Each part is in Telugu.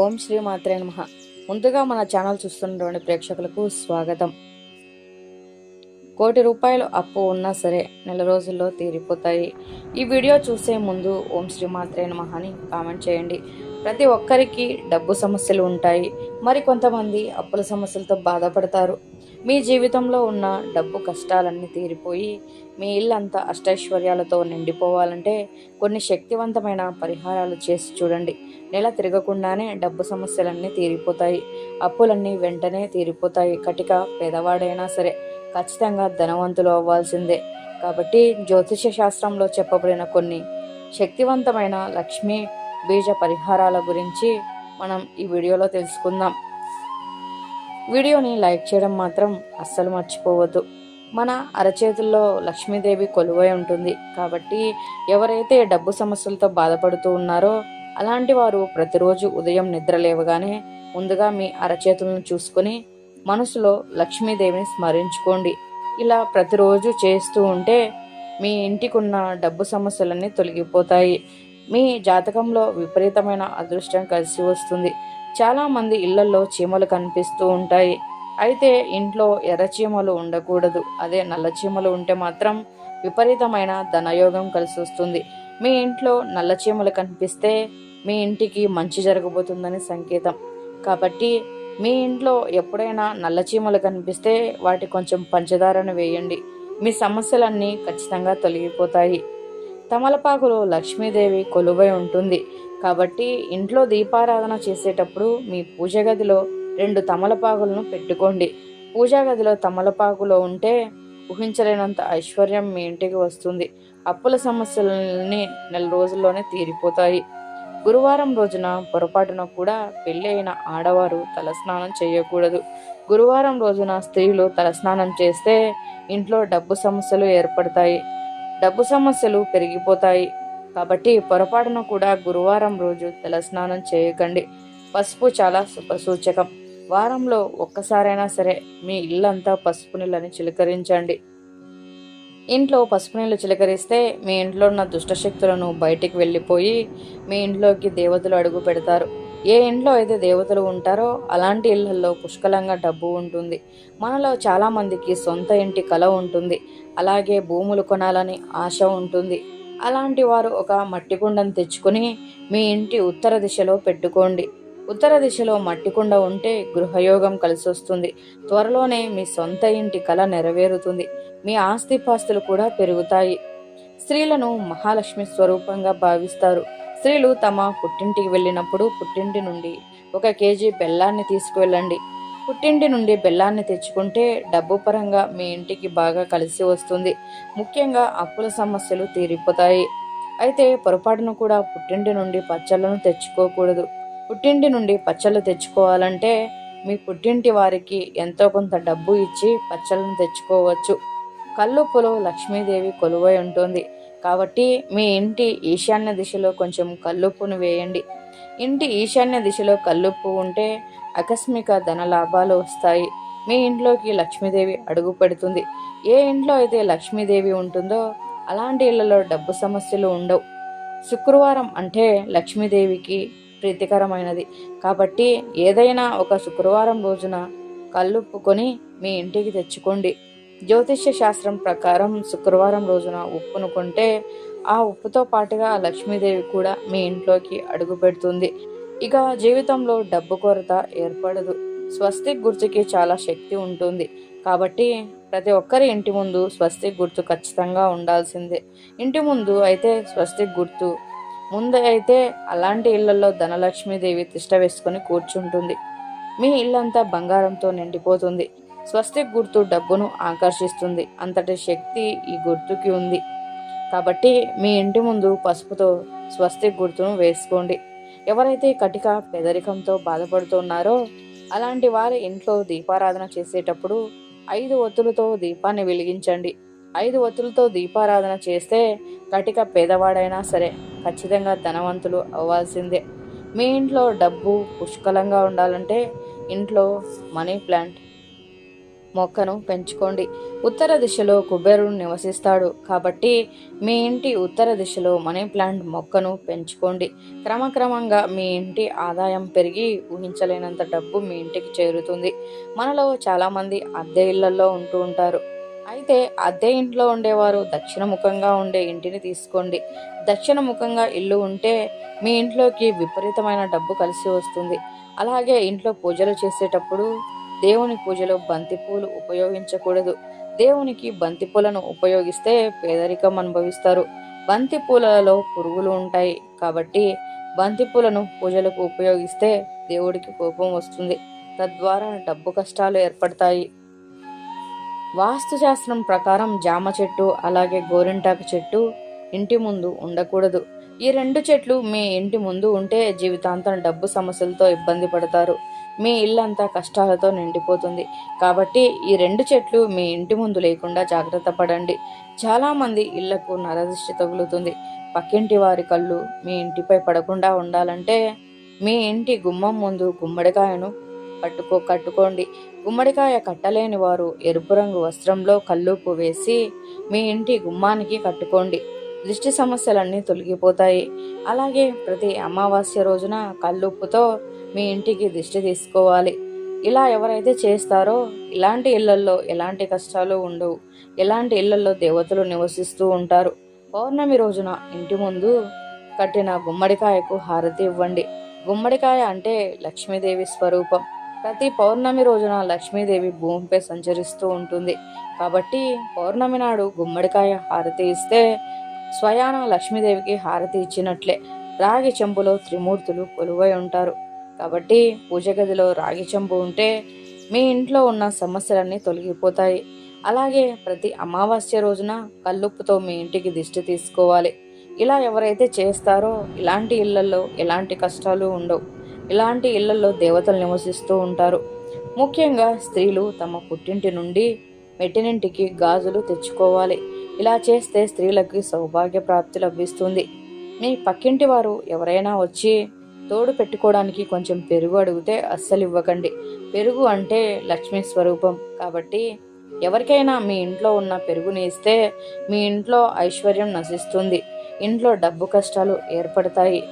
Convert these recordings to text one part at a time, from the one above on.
ఓం శ్రీ మాత్రే నమ. ముందుగా మన ఛానల్ చూస్తున్నటువంటి ప్రేక్షకులకు స్వాగతం. కోటి రూపాయలు అప్పు ఉన్నా సరే నెల రోజుల్లో తీరిపోతాయి. ఈ వీడియో చూసే ముందు ఓం శ్రీ మాత్రే నమ అని కామెంట్ చేయండి. ప్రతి ఒక్కరికి డబ్బు సమస్యలు ఉంటాయి. మరి కొంతమంది అప్పుల సమస్యలతో బాధపడతారు. మీ జీవితంలో ఉన్న డబ్బు కష్టాలన్నీ తీరిపోయి మీ ఇల్లంతా అష్టైశ్వర్యాలతో నిండిపోవాలంటే కొన్ని శక్తివంతమైన పరిహారాలు చేసి చూడండి. నెల తిరగకుండానే డబ్బు సమస్యలన్నీ తీరిపోతాయి. అప్పులన్నీ వెంటనే తీరిపోతాయి. కటిక పేదవాడైనా సరే ఖచ్చితంగా ధనవంతులు అవ్వాల్సిందే. కాబట్టి జ్యోతిష శాస్త్రంలో చెప్పబడిన కొన్ని శక్తివంతమైన లక్ష్మీ బీజ పరిహారాల గురించి మనం ఈ వీడియోలో తెలుసుకుందాం. వీడియోని లైక్ చేయడం మాత్రం అస్సలు మర్చిపోవద్దు. మన అరచేతుల్లో లక్ష్మీదేవి కొలువై ఉంటుంది. కాబట్టి ఎవరైతే డబ్బు సమస్యలతో బాధపడుతూ ఉన్నారో అలాంటి వారు ప్రతిరోజు ఉదయం నిద్ర లేవగానే ముందుగా మీ అరచేతులను చూసుకొని మనసులో లక్ష్మీదేవిని స్మరించుకోండి. ఇలా ప్రతిరోజు చేస్తూ ఉంటే మీ ఇంటికున్న డబ్బు సమస్యలన్నీ తొలగిపోతాయి. మీ జాతకంలో విపరీతమైన అదృష్టం కలిసి వస్తుంది. చాలామంది ఇళ్ళలో చీమలు కనిపిస్తూ ఉంటాయి. అయితే ఇంట్లో ఎర్ర చీమలు ఉండకూడదు. అదే నల్ల చీమలు ఉంటే మాత్రం విపరీతమైన ధనయోగం కలిసి వస్తుంది. మీ ఇంట్లో నల్ల చీమలు కనిపిస్తే మీ ఇంటికి మంచి జరగబోతుందని సంకేతం. కాబట్టి మీ ఇంట్లో ఎప్పుడైనా నల్ల చీమలు కనిపిస్తే వాటి కొంచెం పంచదారను వేయండి. మీ సమస్యలన్నీ ఖచ్చితంగా తొలగిపోతాయి. తమలపాకులో లక్ష్మీదేవి కొలువై ఉంటుంది. కాబట్టి ఇంట్లో దీపారాధన చేసేటప్పుడు మీ పూజ గదిలో రెండు తమలపాకులను పెట్టుకోండి. పూజా గదిలో తమలపాకులో ఉంటే ఊహించలేనంత ఐశ్వర్యం మీ ఇంటికి వస్తుంది. అప్పుల సమస్యలన్నీ నెల రోజుల్లోనే తీరిపోతాయి. గురువారం రోజున పొరపాటున కూడా పెళ్ళి అయిన ఆడవారు తలస్నానం చేయకూడదు. గురువారం రోజున స్త్రీలు తలస్నానం చేస్తే ఇంట్లో డబ్బు సమస్యలు ఏర్పడతాయి. డబ్బు సమస్యలు పెరిగిపోతాయి. కాబట్టి పొరపాటున కూడా గురువారం రోజు తలస్నానం చేయకండి. పసుపు చాలా శుభసూచకం. వారంలో ఒక్కసారైనా సరే మీ ఇల్లంతా పసుపు నీళ్ళని చిలకరించండి. ఇంట్లో పసుపు నీళ్ళు చిలకరిస్తే మీ ఇంట్లో ఉన్న దుష్టశక్తులను బయటికి వెళ్ళిపోయి మీ ఇంట్లోకి దేవతలు అడుగు పెడతారు. ఏ ఇంట్లో అయితే దేవతలు ఉంటారో అలాంటి ఇళ్ళలో పుష్కలంగా డబ్బు ఉంటుంది. మనలో చాలామందికి సొంత ఇంటి కళ ఉంటుంది. అలాగే భూములు కొనాలని ఆశ ఉంటుంది. అలాంటి వారు ఒక మట్టి కుండను తెచ్చుకొని మీ ఇంటి ఉత్తర దిశలో పెట్టుకోండి. ఉత్తర దిశలో మట్టి కుండ ఉంటే గృహయోగం కలిసి వస్తుంది త్వరలోనే మీ సొంత ఇంటి కళ నెరవేరుతుంది. మీ ఆస్తిపాస్తులు కూడా పెరుగుతాయి. స్త్రీలను మహాలక్ష్మి స్వరూపంగా భావిస్తారు. స్త్రీలు తమ పుట్టింటికి వెళ్ళినప్పుడు పుట్టింటి నుండి ఒక కేజీ బెల్లాన్ని తీసుకువెళ్ళండి. పుట్టింటి నుండి బెల్లాన్ని తెచ్చుకుంటే డబ్బు పరంగా మీ ఇంటికి బాగా కలిసి వస్తుంది. ముఖ్యంగా అప్పుల సమస్యలు తీరిపోతాయి. అయితే పొరపాటును కూడా పుట్టింటి నుండి పచ్చళ్ళను తెచ్చుకోకూడదు. పుట్టింటి నుండి పచ్చళ్ళు తెచ్చుకోవాలంటే మీ పుట్టింటి వారికి ఎంతో కొంత డబ్బు ఇచ్చి పచ్చళ్ళను తెచ్చుకోవచ్చు. కల్లుప్పులో లక్ష్మీదేవి కొలువై ఉంటుంది. కాబట్టి మీ ఇంటి ఈశాన్య దిశలో కొంచెం కల్లుప్పును వేయండి. ఇంటి ఈశాన్య దిశలో కల్లుప్పు ఉంటే ఆకస్మిక ధన లాభాలు వస్తాయి. మీ ఇంట్లోకి లక్ష్మీదేవి అడుగు పెడుతుంది. ఏ ఇంట్లో అయితే లక్ష్మీదేవి ఉంటుందో అలాంటి ఇళ్ళలో డబ్బు సమస్యలు ఉండవు. శుక్రవారం అంటే లక్ష్మీదేవికి ప్రీతికరమైనది. కాబట్టి ఏదైనా ఒక శుక్రవారం రోజున కల్లుప్పుకొని మీ ఇంటికి తెచ్చుకోండి. జ్యోతిష్య శాస్త్రం ప్రకారం శుక్రవారం రోజున ఉప్పును కొంటే ఆ ఉప్పుతో పాటుగా లక్ష్మీదేవి కూడా మీ ఇంట్లోకి అడుగు పెడుతుంది ఇక జీవితంలో డబ్బు కొరత ఏర్పడదు. స్వస్తిక్ గుర్తుకి చాలా శక్తి ఉంటుంది. కాబట్టి ప్రతి ఒక్కరి ఇంటి ముందు స్వస్తిక్ గుర్తు ఖచ్చితంగా ఉండాల్సిందే. ఇంటి ముందు అయితే స్వస్తిక్ గుర్తు ముందు అయితే అలాంటి ఇళ్ళలో ధనలక్ష్మీదేవి తిష్ట వేసుకొని కూర్చుంటుంది. మీ ఇల్లంతా బంగారంతో నిండిపోతుంది. స్వస్తిక్ గుర్తు డబ్బును ఆకర్షిస్తుంది. అంతటి శక్తి ఈ గుర్తుకి ఉంది. కాబట్టి మీ ఇంటి ముందు పసుపుతో స్వస్తిక్ గుర్తును వేసుకోండి. ఎవరైతే కటిక పేదరికంతో బాధపడుతున్నారో అలాంటి వారి ఇంట్లో దీపారాధన చేసేటప్పుడు ఐదు ఒత్తులతో దీపాన్ని వెలిగించండి. ఐదు ఒత్తులతో దీపారాధన చేస్తే కటిక పేదవాడైనా సరే ఖచ్చితంగా ధనవంతులు అవ్వాల్సిందే. మీ ఇంట్లో డబ్బు పుష్కలంగా ఉండాలంటే ఇంట్లో మనీ ప్లాంట్ మొక్కను పెంచుకోండి. ఉత్తర దిశలో కుబేరుడు నివసిస్తాడు. కాబట్టి మీ ఇంటి ఉత్తర దిశలో మనీ ప్లాంట్ మొక్కను పెంచుకోండి. క్రమక్రమంగా మీ ఇంటి ఆదాయం పెరిగి ఊహించలేనంత డబ్బు మీ ఇంటికి చేరుతుంది. మనలో చాలామంది అద్దె ఇళ్ళలో ఉంటూ ఉంటారు. అయితే అద్దె ఇంట్లో ఉండేవారు దక్షిణముఖంగా ఉండే ఇంటిని తీసుకోండి. దక్షిణముఖంగా ఇల్లు ఉంటే మీ ఇంట్లోకి విపరీతమైన డబ్బు కలిసి వస్తుంది. అలాగే ఇంట్లో పూజలు చేసేటప్పుడు దేవుని పూజలో బంతిపూలు ఉపయోగించకూడదు. దేవునికి బంతిపూలను ఉపయోగిస్తే పేదరికం అనుభవిస్తారు. బంతి పూలలో పురుగులు ఉంటాయి. కాబట్టి బంతిపూలను పూజలకు ఉపయోగిస్తే దేవుడికి కోపం వస్తుంది. తద్వారా డబ్బు కష్టాలు ఏర్పడతాయి. వాస్తుశాస్త్రం ప్రకారం జామ చెట్టు అలాగే గోరింటాకు చెట్టు ఇంటి ముందు ఉండకూడదు. ఈ రెండు చెట్లు మీ ఇంటి ముందు ఉంటే జీవితాంతం డబ్బు సమస్యలతో ఇబ్బంది పడతారు. మీ ఇల్లంతా కష్టాలతో నిండిపోతుంది. కాబట్టి ఈ రెండు చెట్లు మీ ఇంటి ముందు లేకుండా జాగ్రత్త పడండి. చాలామంది ఇళ్ళకు నరదృష్టి తగులుతుంది. పక్కింటి వారి కళ్ళు మీ ఇంటిపై పడకుండా ఉండాలంటే మీ ఇంటి గుమ్మం ముందు గుమ్మడికాయను పట్టుకో కట్టుకోండి. గుమ్మడికాయ కట్టలేని వారు ఎరుపు రంగు వస్త్రంలో కల్లుపు వేసి మీ ఇంటి గుమ్మానికి కట్టుకోండి. దృష్టి సమస్యలన్నీ తొలగిపోతాయి. అలాగే ప్రతి అమావాస్య రోజున కల్లుప్పుతో మీ ఇంటికి దిష్టి తీసుకోవాలి. ఇలా ఎవరైతే చేస్తారో ఇలాంటి ఇళ్ళల్లో ఎలాంటి కష్టాలు ఉండవు. ఎలాంటి ఇళ్ళలో దేవతలు నివసిస్తూ ఉంటారు. పౌర్ణమి రోజున ఇంటి ముందు కట్టిన గుమ్మడికాయకు హారతి ఇవ్వండి. గుమ్మడికాయ అంటే లక్ష్మీదేవి స్వరూపం. ప్రతి పౌర్ణమి రోజున లక్ష్మీదేవి భూమిపై సంచరిస్తూ ఉంటుంది. కాబట్టి పౌర్ణమి నాడు గుమ్మడికాయ హారతి ఇస్తే స్వయాన లక్ష్మీదేవికి హారతి ఇచ్చినట్లే. రాగి చెంబులో త్రిమూర్తులు కొలువై ఉంటారు. కాబట్టి పూజ గదిలో రాగి చెంబు ఉంటే మీ ఇంట్లో ఉన్న సమస్యలన్నీ తొలగిపోతాయి. అలాగే ప్రతి అమావాస్య రోజున కల్లుప్పుతో మీ ఇంటికి దిష్టి తీసుకోవాలి. ఇలా ఎవరైతే చేస్తారో ఇలాంటి ఇళ్ళలో ఎలాంటి కష్టాలు ఉండవు. ఇలాంటి ఇళ్ళలో దేవతలు నివసిస్తూ ఉంటారు. ముఖ్యంగా స్త్రీలు తమ పుట్టింటి నుండి మెట్టినింటికి గాజులు తెచ్చుకోవాలి. ఇలా చేస్తే స్త్రీలకి సౌభాగ్య ప్రాప్తి లభిస్తుంది. మీ పక్కింటి వారు ఎవరైనా వచ్చి తోడు పెట్టుకోవడానికి కొంచెం పెరుగు అడిగితే అస్సలు ఇవ్వకండి. పెరుగు అంటే లక్ష్మీ స్వరూపం. కాబట్టి ఎవరికైనా మీ ఇంట్లో ఉన్న పెరుగుని ఇస్తే మీ ఇంట్లో ఐశ్వర్యం నశిస్తుంది. ఇంట్లో డబ్బు కష్టాలు ఏర్పడతాయి.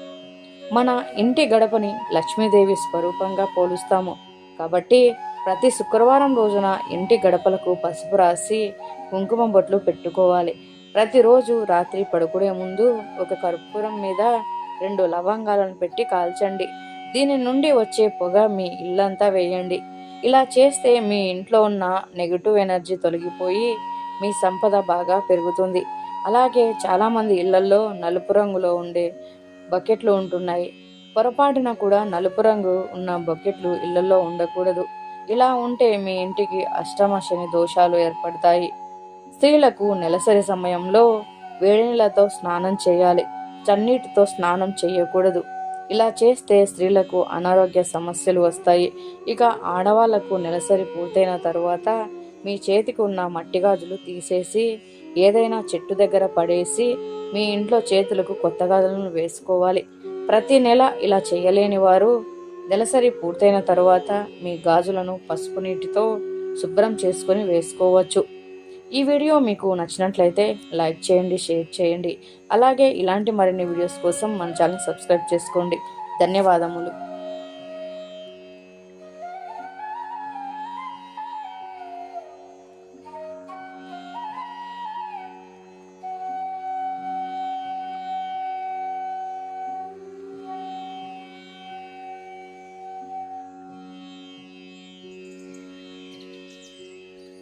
మన ఇంటి గడపని లక్ష్మీదేవి స్వరూపంగా పోలుస్తాము. కాబట్టి ప్రతి శుక్రవారం రోజున ఇంటి గడపలకు పసుపు రాసి కుంకుమ బొట్లు పెట్టుకోవాలి. ప్రతిరోజు రాత్రి పడుకునే ముందు ఒక కర్పూరం మీద రెండు లవంగాలను పెట్టి కాల్చండి. దీని నుండి వచ్చే పొగ మీ ఇల్లంతా వేయండి. ఇలా చేస్తే మీ ఇంట్లో ఉన్న నెగిటివ్ ఎనర్జీ తొలగిపోయి మీ సంపద బాగా పెరుగుతుంది. అలాగే చాలామంది ఇళ్ళలో నలుపు రంగులో ఉండే బకెట్లు ఉంటున్నాయి. పొరపాటున కూడా నలుపు రంగు ఉన్న బకెట్లు ఇళ్ళలో ఉండకూడదు. ఇలా ఉంటే మీ ఇంటికి అష్టమ శని దోషాలు ఏర్పడతాయి. స్త్రీలకు నెలసరి సమయంలో వేడి నీళ్ళతో స్నానం చేయాలి. చన్నీటితో స్నానం చేయకూడదు. ఇలా చేస్తే స్త్రీలకు అనారోగ్య సమస్యలు వస్తాయి. ఇక ఆడవాళ్ళకు నెలసరి పూర్తయిన తరువాత మీ చేతికి ఉన్న మట్టి గాజులు తీసేసి ఏదైనా చెట్టు దగ్గర పడేసి మీ ఇంట్లో చేతులకు కొత్త గాజులను వేసుకోవాలి. ప్రతి నెల ఇలా చేయలేని వారు నెలసరి పూర్తయిన తరువాత మీ గాజులను పసుపు నీటితో శుభ్రం చేసుకొని వేసుకోవచ్చు. ఈ వీడియో మీకు నచ్చినట్లయితే లైక్ చేయండి షేర్ చేయండి. అలాగే ఇలాంటి మరిన్ని వీడియోస్ కోసం మన ఛానల్ సబ్స్క్రైబ్ చేసుకోండి. ధన్యవాదములు.